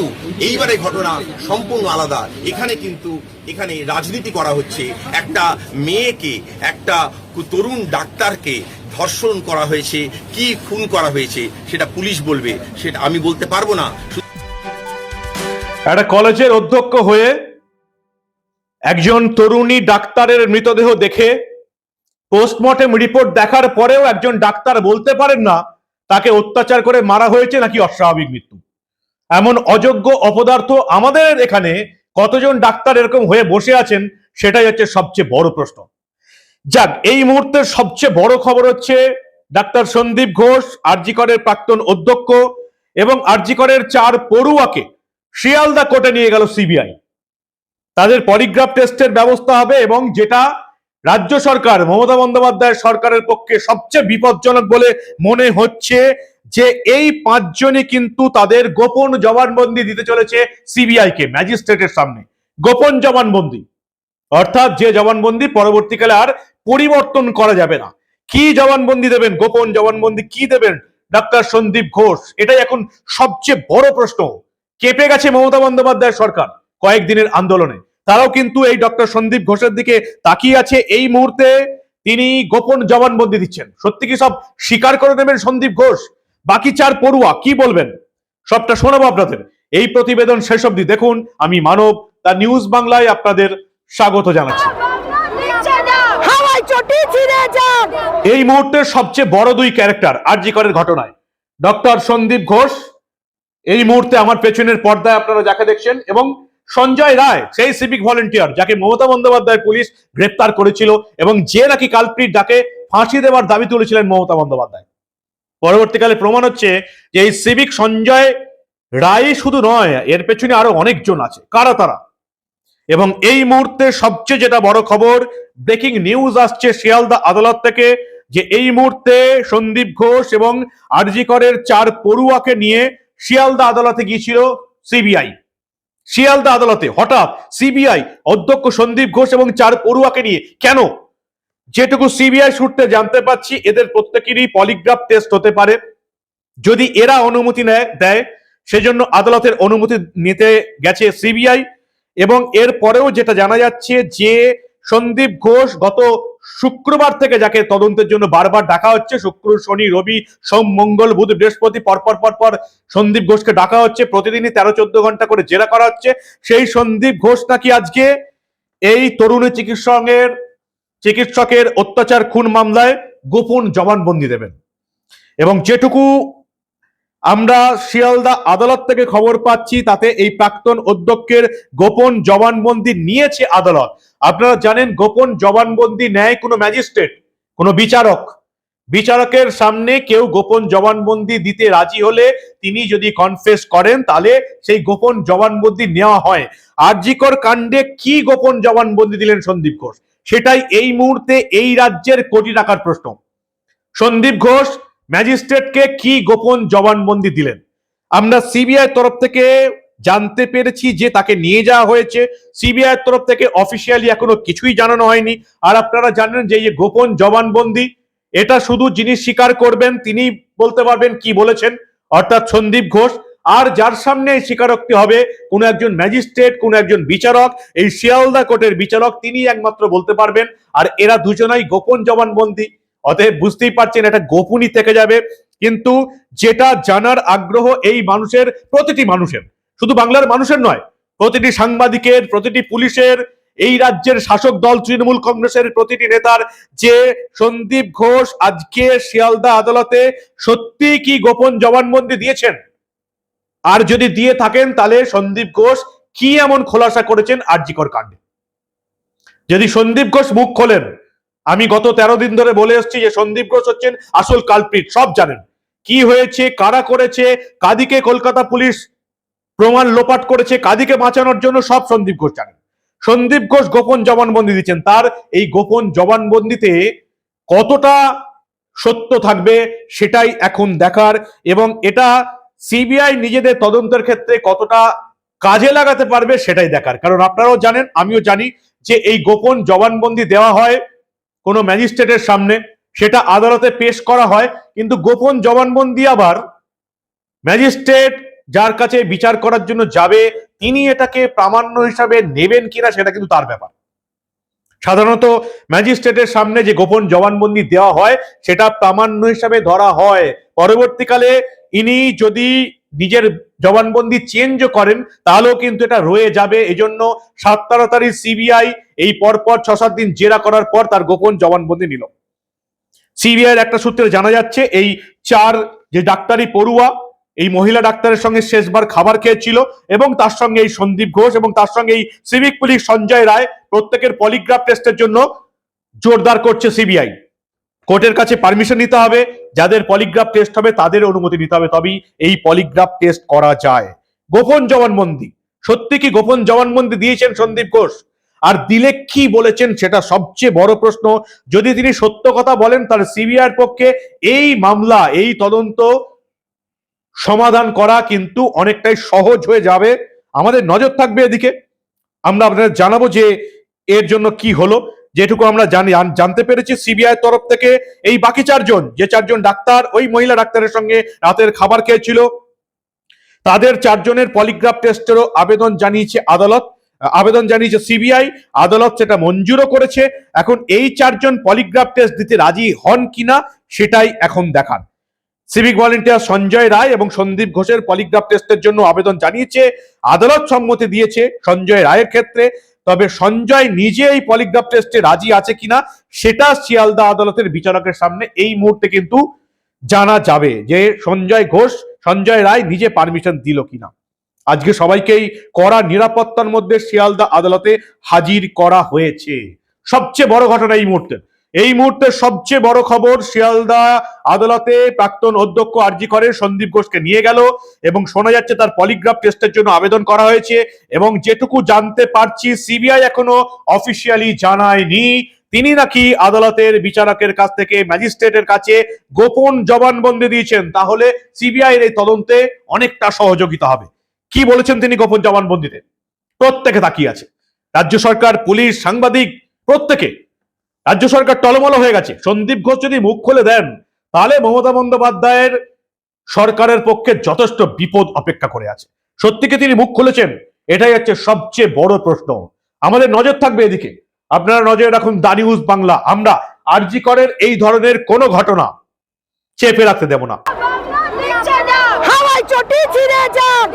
কিন্তু এইবারে ঘটনা সম্পূর্ণ আলাদা। এখানে কিন্তু, এখানে রাজনীতি করা হচ্ছে। একটা মেয়েকে, একটা তরুণ ডাক্তারকে ধর্ষণ করা হয়েছে। কি খুন করা হয়েছে, সেটা পুলিশ বলবে। সেটা আমি বলতে পারব না। একটা কলেজের অধ্যক্ষ হয়ে একজন তরুণী ডাক্তারের মৃতদেহ দেখে পোস্টমর্টেম রিপোর্ট দেখার পরেও একজন ডাক্তার বলতে পারেন না, তাকে অত্যাচার করে মারা হয়েছে নাকি অস্বাভাবিক মৃত্যু। এমন অযোগ্য অপদার্থ আমাদের এখানে কতজন ডাক্তার এরকম হয়ে বসে আছেন সেটাই হচ্ছে সবচেয়ে বড় প্রশ্ন। যাক, এই মুহূর্তের সবচেয়ে বড় খবর হচ্ছে ডাক্তার সন্দীপ ঘোষ, আরজিকরের প্রাক্তন অধ্যক্ষ এবং আরজিকরের চার পড়ুয়াকে শিয়ালদা কোর্টে নিয়ে গেল সিবিআই। তাদের পলিগ্রাফ টেস্টের ব্যবস্থা হবে এবং যেটা রাজ্য সরকার, মমতা বন্দ্যোপাধ্যায় সরকারের পক্ষে সবচেয়ে বিপজ্জনক বলে মনে হচ্ছে যে এই পাঁচজনই কিন্তু তাদের গোপন জবানবন্দি দিতে চলেছে সিবিআই কে ম্যাজিস্ট্রেটের সামনে। গোপন জবানবন্দি। অর্থাৎ যে জবানবন্দি পরবর্তীকালে আর পরিবর্তন করা যাবে না। কি জবানবন্দি দেবেন? গোপন জবানবন্দি কি দেবেন? ডাক্তার সন্দীপ ঘোষ। এটাই এখন সবচেয়ে বড় প্রশ্ন। কেঁপে গেছে মমতা বন্দ্যোপাধ্যায় সরকার কয়েকদিনের আন্দোলনে। তারাও কিন্তু এই ডক্টর সন্দীপ ঘোষের দিকে তাকিয়ে আছে। এই মুহূর্তে তিনি গোপন জবানবন্দি দিচ্ছেন। সত্যি কি সব স্বীকার করে নেবেন সন্দীপ ঘোষ? বাকি চার পড়ুয়া কি বলবেন? সবটা শোনাবো আপনাদের। এই প্রতিবেদন শেষ অবধি দেখুন। আমি মানব তার নিউজ বাংলায় আপনাদের স্বাগত জানাচ্ছি। এই মুহূর্তের সবচেয়ে বড় দুই ক্যারেক্টার আরজি করের ঘটনায়। ডক্টর সন্দীপ ঘোষ এই মুহূর্তে আমার পেছনের পর্দায় আপনারা যাকে দেখছেন এবং সঞ্জয় রায় সেই সিভিক ভলেন্টিয়ার যাকে মমতা বন্দ্যোপাধ্যায় পুলিশ গ্রেপ্তার করেছিল এবং যে নাকি কালপ্রিট যাকে ফাঁসি দেওয়ার দাবি তুলেছিলেন মমতা বন্দ্যোপাধ্যায়। পরবর্তীকালে প্রমাণ হচ্ছে যে এই সিভিক সঞ্জয় রায় শুধু নয়, এর পেছনে আরও অনেকজন আছে। কারা তারা? এবং এই মুহূর্তে সবচেয়ে যেটা বড় খবর ব্রেকিং নিউজ আসছে শিয়ালদা আদালত থেকে যে এই মুহূর্তে সন্দীপ ঘোষ এবং আরজিকরের চার পড়ুয়াকে নিয়ে শিয়ালদা আদালতে গিয়েছিল সিবিআই। শিয়ালদা আদালতে হঠাৎ সিবিআই অধ্যক্ষ সন্দীপ ঘোষ এবং চার পড়ুয়াকে নিয়ে কেন যেটুকু সিবিআই সূত্রে জানতে পাচ্ছি, এদের প্রত্যেকেরই পলিগ্রাফ টেস্ট হতে পারে। যদি এরা অনুমতি নেয়, দেয়, সেজন্য আদালতের অনুমতি নিতে গেছে সিবিআই। এবং এর পরেও যেটা জানা যাচ্ছে যে, সন্দীপ ঘোষ গত শুক্রবার থেকে যাকে তদন্তের জন্য বারবার ডাকা হচ্ছে, শুক্র, শনি, রবি, সোম, মঙ্গল, বুধ, বৃহস্পতি পরপর পরপর সন্দীপ ঘোষকে ডাকা হচ্ছে, প্রতিদিনই তেরো, চোদ্দ ঘণ্টা করে জেরা করা হচ্ছে। সেই সন্দীপ ঘোষ নাকি আজকে এই তরুণী চিকিৎসকের চিকিৎসকের অত্যাচার, খুন মামলায় গোপন জবানবন্দি দেবেন। এবং যেটুকু আমরা শিয়ালদা আদালত থেকে খবর পাচ্ছি, তাতে এই প্রাক্তন অধ্যক্ষের গোপন জবানবন্দি নিয়েছে আদালত। আপনারা জানেন, গোপন জবানবন্দি নেয় কোনো ম্যাজিস্ট্রেট, কোনো বিচারক। বিচারকের সামনে কেউ গোপন জবানবন্দি দিতে রাজি হলে তিনি যদি কনফেস করেন, তাহলে সেই গোপন জবানবন্দি নেওয়া হয়। আরজিকর কাণ্ডে কি গোপন জবানবন্দি দিলেন সন্দীপ ঘোষ? সেটাই এই মুহূর্তে এই রাজ্যের কোটি টাকার প্রশ্ন। সন্দীপ ঘোষ, ম্যাজিস্ট্রেটকে কি গোপন জবানবন্দি দিলেন? আমরা সিবিআই তরফ থেকে জানতে পেরেছি যে তাকে নিয়ে যাওয়া হয়েছে। সিবিআই তরফ থেকে অফিসিয়ালি এখনও কিছুই জানানো হয়নি। আর আপনারা জানেন যে এই গোপন জবানবন্দি, এটা শুধু যিনি স্বীকার করবেন, তিনি বলতে পারবেন কি বলেছেন। অর্থাৎ সন্দীপ ঘোষ আর যার সামনে স্বীকারোক্তি হবে, কোনো একজন ম্যাজিস্ট্রেট, কোনো একজন বিচারক, এই শিয়ালদা কোর্টের বিচারক তিনি একমাত্র বলতে পারবেন, আর এরা দুজনাই গোপন জবানবন্দি। অতএব বুঝতেই পারছেন, এটা গোপনই থেকে যাবে, কিন্তু যেটা জানার আগ্রহ এই মানুষের, প্রতিটি মানুষের। শুধু বাংলার মানুষের নয়, প্রতিটি সাংবাদিকের, প্রতিটি পুলিশের, এই রাজ্যের শাসক দল, তৃণমূল কংগ্রেসের প্রতিটি নেতার যে সন্দীপ ঘোষ আজকে শিয়ালদা আদালতে সত্যি কি গোপন জবানবন্দি দিয়েছেন? আর যদি দিয়ে থাকেন, তাহলে সন্দীপ ঘোষ কি এমন খোলাসা করেছেন আরজিকর কাণ্ডে? যদি সন্দীপ ঘোষ মুখ খোলেন, আমি গত তেরো দিন ধরে বলে এসেছি যে সন্দীপ ঘোষ হচ্ছেন আসল কালপ্রিট, সব জানেন। কি হয়েছে, কারা করেছে, কাদিকে কলকাতা পুলিশ প্রমাণ লোপাট করেছে, কাদিকে বাঁচানোর জন্য সব সন্দীপ ঘোষ জানেন। সন্দীপ ঘোষ গোপন জবানবন্দি দিচ্ছেন। তার এই গোপন জবানবন্দিতে কতটা সত্য থাকবে, সেটাই এখন দেখার এবং এটা সিবিআই নিজেদের তদন্তের ক্ষেত্রে কতটা কাজে লাগাতে পারবে সেটাই দেখার। কারণ আপনারাও জানেন, আমিও জানি যে এই গোপন জবানবন্দি দেওয়া হয় কোনো ম্যাজিস্ট্রেটের সামনে, সেটা আদালতে পেশ করা হয়, কিন্তু গোপন জবানবন্দি আবার ম্যাজিস্ট্রেট যার কাছে বিচার করার জন্য যাবে, তিনি এটাকে প্রামাণ্য হিসাবে নেবেন কিনা সেটা কিন্তু তার ব্যাপার। সাধারণত ম্যাজিস্ট্রেটের সামনে যে গোপন জবানবন্দি দেওয়া হয়, সেটা প্রামাণ্য হিসাবে ধরা হয়। পরবর্তীকালে ইনি যদি নিজের জবানবন্দি চেঞ্জ করেন, তাহলেও কিন্তু এটা রয়ে যাবে। এজন্য সাত তাড়াতাড়ি সিবিআই এই পরপর ছ সাত দিন জেরা করার পর তার গোপন জবানবন্দি নিল। সিবিআই একটা সূত্রে জানা যাচ্ছে, এই চার যে ডাক্তারি পড়ুয়া, এই মহিলা ডাক্তারের সঙ্গে শেষবার খাবার খেয়েছিল এবং তার সঙ্গে এই সন্দীপ ঘোষ এবং তার সঙ্গে এই সিভিক পুলিশ সঞ্জয় রায় প্রত্যেকের পলিগ্রাফ টেস্টের জন্য জোরদার করছে সিবিআই কোর্টের কাছে পারমিশন নিতে হবে। যাদের পলিগ্রাফ টেস্ট হবে, তাদের অনুমতি নিতে হবে। তবেই এই পলিগ্রাফ টেস্ট করা যায়। গোপন জবানবন্দি। সত্যি কি গোপন জবানবন্দি দিয়েছেন সন্দীপ ঘোষ? আর দিলে কি বলেছেন সেটা সবচেয়ে বড় প্রশ্ন। যদি তিনি সত্য কথা বলেন, তাহলে সিবিআইয়ের পক্ষে এই মামলা, এই তদন্ত সমাধান করা কিন্তু অনেকটাই সহজ হয়ে যাবে। আমাদের নজর থাকবে এদিকে। আমরা আপনাদের জানাব যে এর জন্য কি হলো। যেটুকু আমরা জানি জানতে পেরেছি সিবিআই তরফ থেকে এই বাকি চারজন, যে চারজন ডাক্তার, ওই মহিলা ডাক্তারের সঙ্গে রাতের খাবার খেয়েছিল। তাদের চারজনের পলিগ্রাফ টেস্টেরও আবেদন জানিয়েছে আদালত। আবেদন জানিয়েছে সিবিআই। আদালত সেটা মঞ্জুরও করেছে। এখন এই চারজন পলিগ্রাফ টেস্ট দিতে রাজি হন কিনা, সেটাই এখন দেখার। সিভিক ভলেন্টিয়ার সঞ্জয় রায় এবং সন্দীপ ঘোষের পলিগ্রাফ টেস্টের জন্য আবেদন জানিয়েছে, আদালত সম্মতি দিয়েছে সঞ্জয় রায়ের ক্ষেত্রে। তবে সঞ্জয় নিজে এই পলিগ্রাফ টেস্টে রাজি আছে কিনা, সেটা শিয়ালদা আদালতের বিচারকের সামনে এই মুহূর্তে কিন্তু জানা যাবে যে সঞ্জয় ঘোষ, সঞ্জয় রায় নিজে পারমিশন দিল কিনা। আজকে সবাইকেই কড়া নিরাপত্তার মধ্যে শিয়ালদা আদালতে হাজির করা হয়েছে। সবচেয়ে বড় ঘটনা এই মুহূর্তে। এই মুহূর্তে সবচেয়ে বড় খবর, শিয়ালদা আদালতে প্রাক্তন অধ্যক্ষ আরজি করে সন্দীপ ঘোষকে নিয়ে গেল এবং শোনা যাচ্ছে তার পলিগ্রাফ টেস্টের জন্য আবেদন করা হয়েছে এবং যেটুকু জানতে পারছি, সিবিআই এখনও অফিসিয়ালি জানায়নি। তিনি নাকি আদালতের বিচারকের কাছ থেকে, ম্যাজিস্ট্রেটের কাছে গোপন জবানবন্দি দিয়েছেন, তাহলে সিবিআই এর এই তদন্তে অনেকটা সহযোগিতা হবে। কি বলেছেন তিনি গোপন জবানবন্দিতে? প্রত্যেকে তাকিয়ে আছে। রাজ্য সরকার, পুলিশ, সাংবাদিক, প্রত্যেকে রাজ্য সরকার টলমল হয়ে গেছে। সন্দীপ ঘোষ যদি মুখ খুলে দেন, তাহলে মমতা বন্দ্যোপাধ্যায়ের সরকারের পক্ষে যথেষ্ট বিপদ অপেক্ষা করে আছে। সত্যিকে তিনি মুখ খুলেছেন, এটাই হচ্ছে সবচেয়ে বড় প্রশ্ন। আমাদের নজর থাকবে এদিকে। আপনারা নজরে রাখুন দা নিউজ বাংলা। আমরা আরজি করের এই ধরনের কোনো ঘটনা চেপে রাখতে দেব না। হাওয়াই চটি ছিঁড়ে যাক